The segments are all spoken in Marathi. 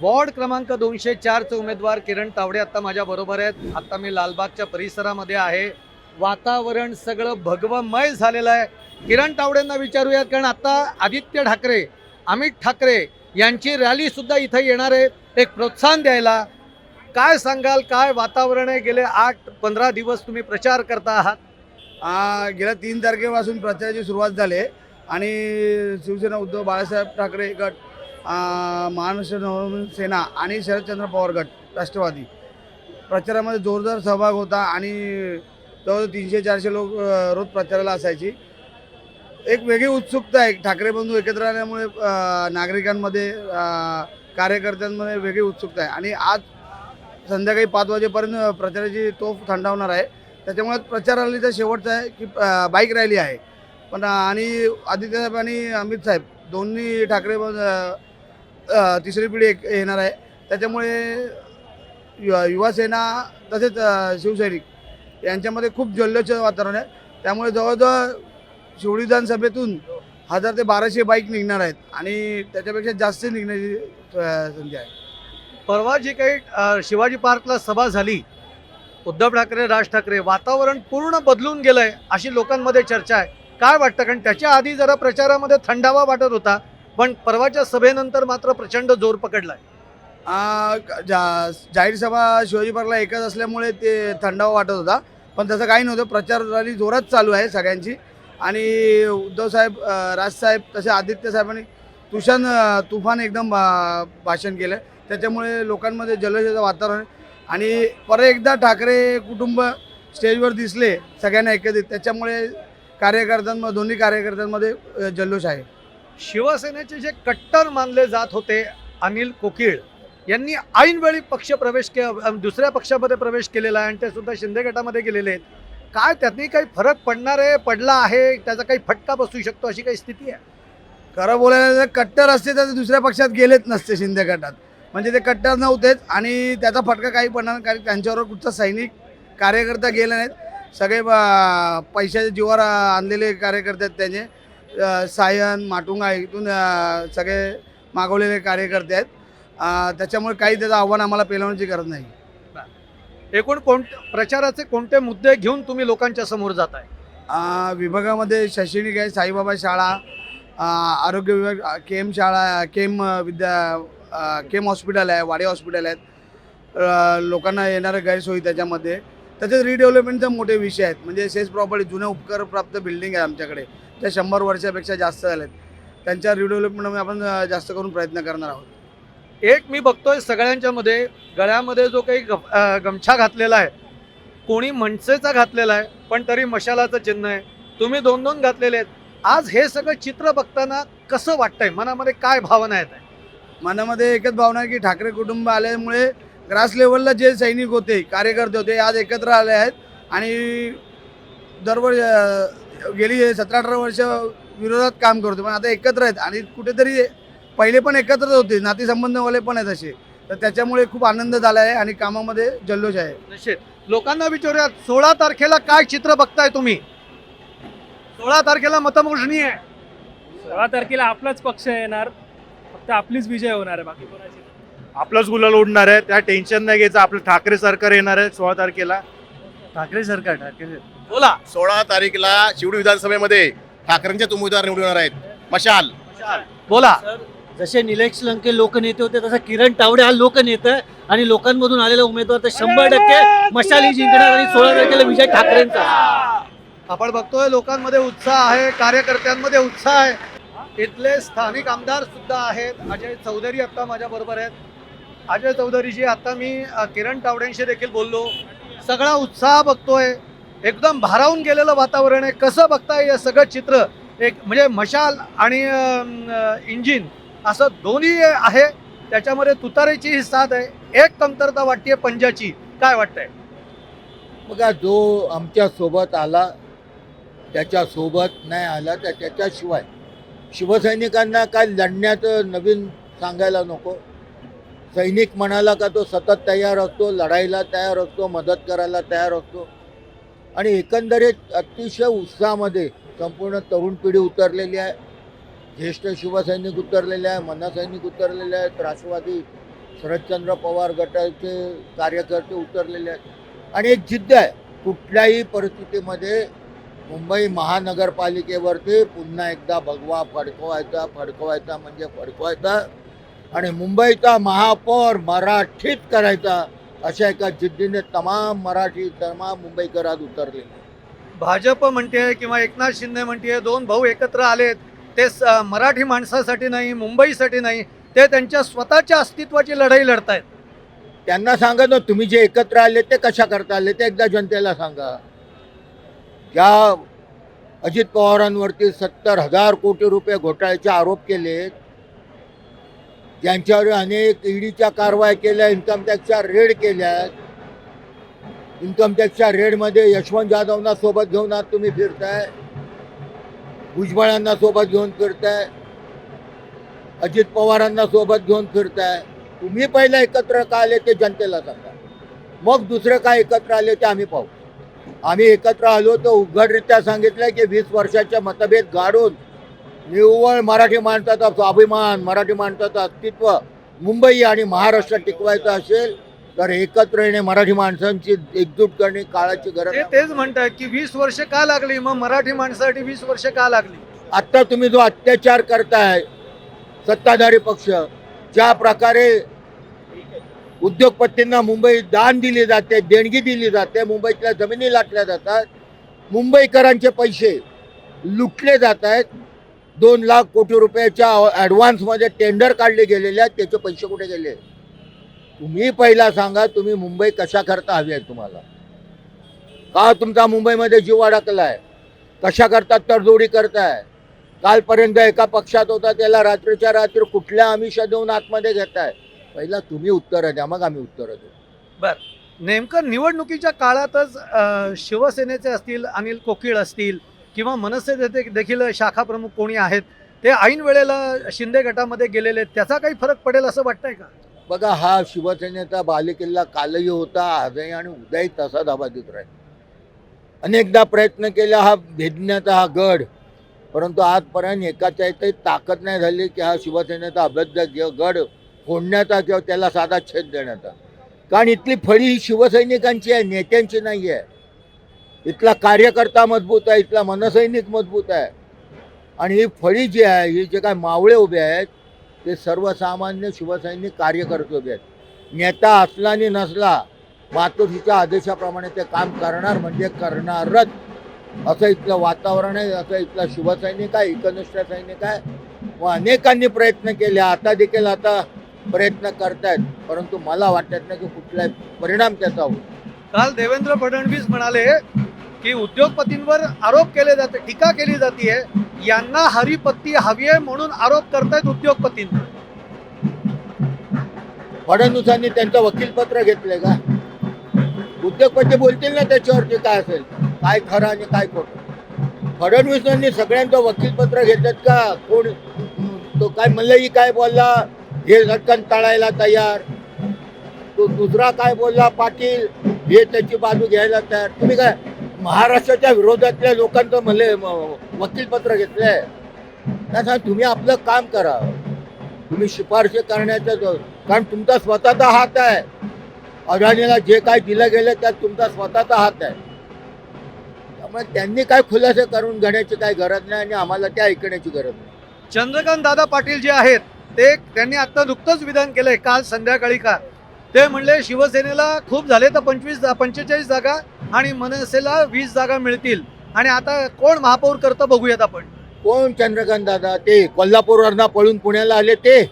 वॉर्ड क्रमांक दोनशे चारचे उमेदवार किरण तावडे आता माझ्या बरोबर आहेत. आता मी लालबागच्या परिसरामध्ये आहे. वातावरण सगळं भगवमय झालेलं आहे. किरण तावडेंना विचारूयात कारण आता आदित्य ठाकरे अमित ठाकरे यांची रॅली सुद्धा इथं येणार आहे. एक प्रोत्साहन द्यायला. काय सांगाल काय वातावरण आहे? गेले आठ पंधरा दिवस तुम्ही प्रचार करता आहात. गेल्या तीन तारखेपासून प्रचाराची सुरुवात झाली आणि शिवसेना उद्धव बाळासाहेब ठाकरे गट महाराष्ट्र नवनिर्माण सेना आणि शरदचंद्र पवार गट राष्ट्रवादी. प्रचारामध्ये जोरदार सहभाग होता आणि जवळजवळ तीनशे चारशे लोक रोज प्रचाराला असायची. एक वेगळी उत्सुकता आहे. ठाकरे बंधू एकत्र आल्यामुळे नागरिकांमध्ये कार्यकर्त्यांमध्ये वेगळी उत्सुकता आहे. आणि आज संध्याकाळी पाच वाजेपर्यंत प्रचाराची तोफ थंडावणार आहे. त्याच्यामुळे प्रचार रॅलीचा शेवटचा आहे की बाईक रॅली आहे. पण आणि आदित्यसाहेब आणि अमित साहेब दोन्ही ठाकरे तिसरी पिढी एक येणार आहे. त्याच्यामुळे यु युवासेना तसेच शिवसैनिक यांच्यामध्ये खूप जल्लोष वातावरण आहे. त्यामुळे जवळजवळ शिवडी विधानसभेतून हजार ते बाराशे बाईक निघणार आहेत आणि त्याच्यापेक्षा जास्त निघण्याची संधी आहे. परवा जी काही शिवाजी पार्कला सभा झाली उद्धव ठाकरे राज ठाकरे वातावरण पूर्ण बदलून गेलंय अशी लोकांमध्ये चर्चा आहे. काय वाटतं? कारण त्याच्या आधी जरा प्रचारामध्ये थंडावा वाटत होता. पण परवाच्या सभेनंतर मात्र प्रचंड जोर पकडलाय. आहे जा जाहीर सभा शिवाजी पार्कला एकच असल्यामुळे ते थंडावा वाटत होता. पण तसं काही नव्हतं. प्रचार रॅली जोरात चालू आहे सगळ्यांची. आणि उद्धवसाहेब राजसाहेब तसे आदित्य साहेबांनी तुषान तुफान एकदम भाषण केलं त्याच्यामुळे लोकांमध्ये जल्लोषाचं वातावरण आणि परत एकदा ठाकरे कुटुंब स्टेजवर दिसले सगळ्यांना एकत्रित. त्याच्यामुळे कार्यकर्त्यांमध्ये दोन्ही कार्यकर्त्यांमध्ये जल्लोष आहे. शिवसेनेचे जे कट्टर मानले जात होते अनिल कोकिळ यांनी ऐनवेळी पक्ष प्रवेश के दुसऱ्या पक्षामध्ये प्रवेश केलेला आहे आणि ते सुद्धा शिंदे गटामध्ये गेलेले आहेत. काय त्यातनी काही फरक पडणार आहे पडला आहे? त्याचा काही फटका बसू शकतो अशी काही स्थिती आहे? खरं बोलायला जर कट्टर असते तर ते दुसऱ्या पक्षात गेलेच नसते शिंदे गटात. म्हणजे ते कट्टर नव्हतेच आणि त्याचा फटका काही पडणार कारण त्यांच्यावर कुठचा सैनिक कार्यकर्ता गेले नाहीत. सगळे पैशाच्या जीवावर आणलेले कार्यकर्ते आहेत त्यांचे. सायन माटुंगा इथून सगळे मागवलेले कार्यकर्ते आहेत. त्याच्यामुळे काही त्याचं आव्हान आम्हाला पेलवण्याची गरज नाही. एकूण कोण प्रचाराचे कोणते मुद्दे घेऊन तुम्ही लोकांच्या समोर जात आहे विभागामध्ये शैक्षणिक आहे साईबाबा शाळा आरोग्य विभाग के एम शाळा केम विद्या केम हॉस्पिटल आहे वाडे हॉस्पिटल आहेत. लोकांना येणाऱ्या गैरसोयी त्याच्यामध्ये. तसेच रिडेव्हलपमेंटचे मोठे विषय आहेत. म्हणजे सेस प्रॉपर्टी जुन्या उपकारप्राप्त बिल्डिंग आहे आमच्याकडे. त्या शंभर वर्षापेक्षा जास्त झाल्यात त्यांच्या रिडेव्हलपमेंटमध्ये आपण जास्त करून प्रयत्न करणार आहोत. एक मी बघतोय सगळ्यांच्या मध्ये गळ्यामध्ये जो काही गमछा घातलेला आहे कोणी मनसेचा घातलेला आहे पण तरी मशालाचं चिन्ह आहे. तुम्ही दोन दोन घातलेले आहेत. आज हे सगळं चित्र बघताना कसं वाटतंय? मनामध्ये काय भावना येत आहे? मनामध्ये एकच भावना आहे की ठाकरे कुटुंब आल्यामुळे ग्रास लेवलला जे सैनिक होते कार्यकर्ते होते आज एकत्र आले आहेत. आणि दरवर्षी गेली सतरा अठरा वर्ष विरोधात काम करतो पण आता एकत्र आहेत. आणि कुठेतरी पहिले पण एकत्रच होते नातेसंबंधवाले पण आहेत असे. तर त्याच्यामुळे खूप आनंद झाला आहे आणि कामामध्ये जल्लोष आहे. निश्चित. लोकांना विचारूयात सोळा तारखेला काय चित्र बघताय तुम्ही? सोळा तारखेला मतमोजणी आहे. सोळा तारखेला आपलाच पक्ष येणार. फक्त आपलीच विजय होणार आहे बाकी कोणाची. आपलंच गुलाल उडणार आहे. त्या टेन्शन नाही घ्यायचं. आपलं ठाकरे सरकार येणार आहे सोळा तारखेला. ठाकरे सरकार ठाकरे बोला. सोळा तारीखला शिवडी विधानसभेमध्ये ठाकरेंचे उमेदवार निवडून येणार आहेत. मशाल. बोला. जसे निलेश लंके लोकनेते होते तसा किरण तावडे हा लोकनेता आहे आणि लोकांमधून आलेला उमेदवार तर शंभर टक्के मशाली जिंकणार आणि सोळा तारखेला विजय ठाकरेंचा. आपण बघतोय लोकांमध्ये उत्साह आहे कार्यकर्त्यांमध्ये उत्साह आहे. इथले स्थानिक आमदार सुद्धा आहेत. अजय चौधरी आता माझ्या बरोबर आहेत. अजय चौधरीजी आता मी किरण तावडेंशी देखील बोललो. सगळा उत्साह बघतोय. एकदम भारावून गेलेलं वातावरण आहे. कसं बघताय या सगळं चित्र? एक म्हणजे मशाल आणि इंजिन असं दोन्ही आहे. त्याच्यामध्ये तुतारीची ही साथ आहे. एक कमतरता वाटते पंजाची. काय वाटतंय? बघा जो आमच्यासोबत आला त्याच्या सोबत नाही आला तर त्याच्याशिवाय शिवसैनिकांना काय लढण्याचं नवीन सांगायला नको. सैनिक म्हणाला का तो सतत तयार असतो लढायला तयार असतो मदत करायला तयार असतो. आणि एकंदरीत अतिशय उत्साहामध्ये संपूर्ण तरुण पिढी उतरलेली आहे. ज्येष्ठ शिवसैनिक उतरलेले आहे मनसैनिक उतरलेले आहेत राष्ट्रवादी शरदचंद्र पवार गटाचे कार्यकर्ते उतरलेले आहेत. आणि एक जिद्द आहे कुठल्याही परिस्थितीमध्ये मुंबई महानगरपालिकेवरती पुन्हा एकदा भगवा फडकवायचा फडकवायचा म्हणजे फडकवायचा. आणि मुंबईचा महापौर मराठीत करायचा अशा एका जिद्दीने तमाम मराठी तमाम मुंबईकर आज उतरलेले आहेत. भाजप म्हणते किंवा एकनाथ शिंदे म्हणते दोन भाऊ एकत्र आलेत ते मराठी माणसासाठी नाही मुंबईसाठी नाही ते त्यांच्या स्वतःच्या अस्तित्वाची लढाई लढतायत त्यांना सांगा ना तुम्ही जे एकत्र आले ते कशा करता आले ते एकदा जनतेला सांगा ज्या अजित पवारांवरती सत्तर हजार कोटी रुपये घोटाळ्याचे आरोप केलेत ज्यांच्यावर अनेक ईडीच्या कारवाया केल्या इन्कम टॅक्सच्या रेड केल्या. इन्कम टॅक्सच्या रेडमध्ये यशवंत जाधवना सोबत घेऊन आज तुम्ही फिरताय. भुजबळांना सोबत घेऊन फिरताय. अजित पवारांना सोबत घेऊन फिरताय. तुम्ही पहिला एकत्र का आले ते जनतेला सांगा. मग दुसरं काय एकत्र आले ते आम्ही पाहू. आम्ही एकत्र आलो तर उघडरित्या सांगितलं की वीस वर्षाच्या मतभेद गाडून निव्वळ मराठी माणसाचा स्वाभिमान मराठी माणसाचं अस्तित्व मुंबई आणि महाराष्ट्र टिकवायचं असेल तर एकत्र येणे मराठी माणसांची एकजूट करणे काळाची गरज. तेच म्हणतात की वीस वर्ष का लागली मग मराठी माणसासाठी वीस वर्ष का लागली आत्ता तुम्ही जो अत्याचार करताय सत्ताधारी पक्ष ज्या प्रकारे उद्योगपतींना मुंबई दान दिली जाते देणगी दिली जाते मुंबईतल्या जमिनी लाटल्या जातात मुंबईकरांचे पैसे लुटले जात आहेत दोन लाख कोटी रुपयाच्या ॲडव्हान्समध्ये टेंडर काढले गेलेले आहेत त्याचे पैसे कुठे गेले? तुम्ही पहिला सांगा तुम्ही मुंबई कशा करता हवी आहे तुम्हाला? का तुमचा मुंबईमध्ये जीव अडकलाय? कशा करता तडजोडी करताय? कालपर्यंत एका पक्षात होता त्याला रात्रीच्या रात्री कुठल्या आमिषा देऊन आतमध्ये घेताय? पहिला तुम्ही उत्तरं द्या मग आम्ही उत्तरं देऊ. नेमकं निवडणुकीच्या काळातच शिवसेनेचे असतील अनिल कोकिळ असतील किंवा मनसे देते- देखील शाखा प्रमुख कोणी आहेत ते ऐन वेळेला शिंदे गटामध्ये गेलेले आहेत. त्याचा काही फरक पडेल असं वाटतंय का? बघा हा शिवसेनेचा बालेकिल्ला कालही होता आजही आणि उद्याही तसा धाबा देत राहील. अनेकदा प्रयत्न केला हा भेदण्याचा हा गड परंतु आजपर्यंत एकाच्या एकही ताकद नाही झाली की हा शिवसेनेचा अभेद्य गड फोडण्याचा किंवा त्याला साधा छेद देण्याचा. कारण इथली फळी ही शिवसैनिकांची आहे नेत्यांची नाही आहे इथला कार्यकर्ता मजबूत आहे इथला मनसैनिक मजबूत आहे. आणि ही फळी जी आहे ही जे काय मावळे उभे आहेत ते सर्वसामान्य शिवसैनिक कार्यकर्ते उभे आहेत. नेता असला आणि नसला मातोश्रीच्या आदेशाप्रमाणे ते काम करणार म्हणजे करणारच. असं इथलं वातावरण आहे असं इथला शिवसैनिक आहे एकनिष्ठ सैनिक आहे. व अनेकांनी प्रयत्न केले आता देखील आता प्रयत्न करतायत. परंतु मला वाटत नाही की कुठलाही परिणाम त्याचा होईल. काल देवेंद्र फडणवीस म्हणाले की उद्योगपतींवर आरोप केले जाते टीका केली जाते यांना हरिपत्ती हवी आहे म्हणून आरोप करतायत उद्योगपतींवर. फडणवीसांनी त्यांचं वकीलपत्र घेतलंय का? उद्योगपती बोलतील ना त्याच्यावरती काय असेल? काय खरं आणि काय खोटं? फडणवीसांनी सगळ्यांचं वकीलपत्र घेतात का? कोण? तो काय मल्लई काय बोलला? हे झटकन टाळायला तयार. तो दुसरा काय बोलला? पाटील हे त्याची बाजू घ्यायला तयार. तुम्ही काय महाराष्ट्राच्या विरोधातल्या लोकांचं म्हणले वकीलपत्र घेतलंय. त्याचा तुम्ही आपलं काम करा. तुम्ही शिफारशी करण्याचं कारण तुमचा स्वतःचा हात आहे. अडाणीला जे काय दिलं गेलं त्यात तुमचा स्वतःचा हात आहे. त्यामुळे त्यांनी काय खुलासे करून घेण्याची काय गरज नाही आणि आम्हाला ते ऐकण्याची गरज नाही. चंद्रकांत दादा पाटील जे आहेत ते त्यांनी आता नुकतंच विधान केलंय काल संध्याकाळी का? ते म्हणले शिवसेनेला खूप झाले तर पंचवीस पंचेचाळीस जागा आणि मनसेला वीस जागा मिळतील. आणि आता कोण महापौर करतं बघूयात आपण? कोण चंद्रकांत दादा? ते कोल्हापूरवरनं पळून पुण्याला आले ते.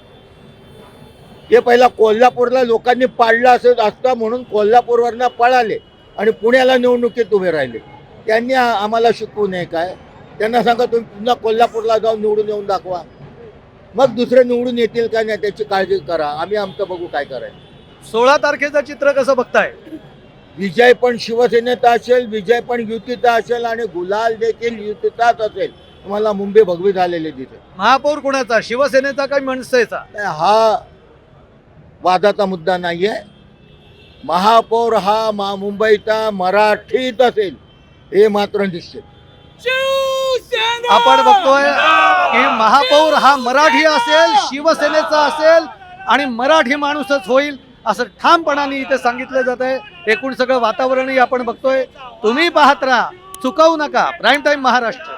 ते पहिला कोल्हापूरला लोकांनी पाडलं असं असतं म्हणून कोल्हापूरवरनं पळाले. आणि पुण्याला निवडणुकीत उभे राहिले. त्यांनी आम्हाला शिकवू नये काय? त्यांना सांगा तुम्ही पुन्हा कोल्हापूरला जाऊन निवडून येऊन दाखवा. मग दुसरे निवडून येतील का नाही त्याची काळजी करा. आम्ही आमचं बघू काय करायचं. सोळा तारखेचं चित्र कसं बघताय? विजय पण शिवसेनेचा असेल विजय पण युतीचा असेल आणि गुलाल देखील युतीचाच असेल. तुम्हाला मुंबई भगवी झालेले दिसेल. महापौर कोणाचा? शिवसेनेचा का मनसेचा? हा वादाचा मुद्दा नाहीये. महापौर हा मा मुंबईचा मराठीत असेल हे मात्र निश्चित. आपण बघतोय की महापौर हा मराठी असेल शिवसेनेचा असेल आणि मराठी माणूसच होईल. असं ठामपणाने इथे सांगितलं जात आहे. एकूण सगळं वातावरणही आपण बघतोय. तुम्ही पाहत राहा. चुकवू नका. Prime time Maharashtra.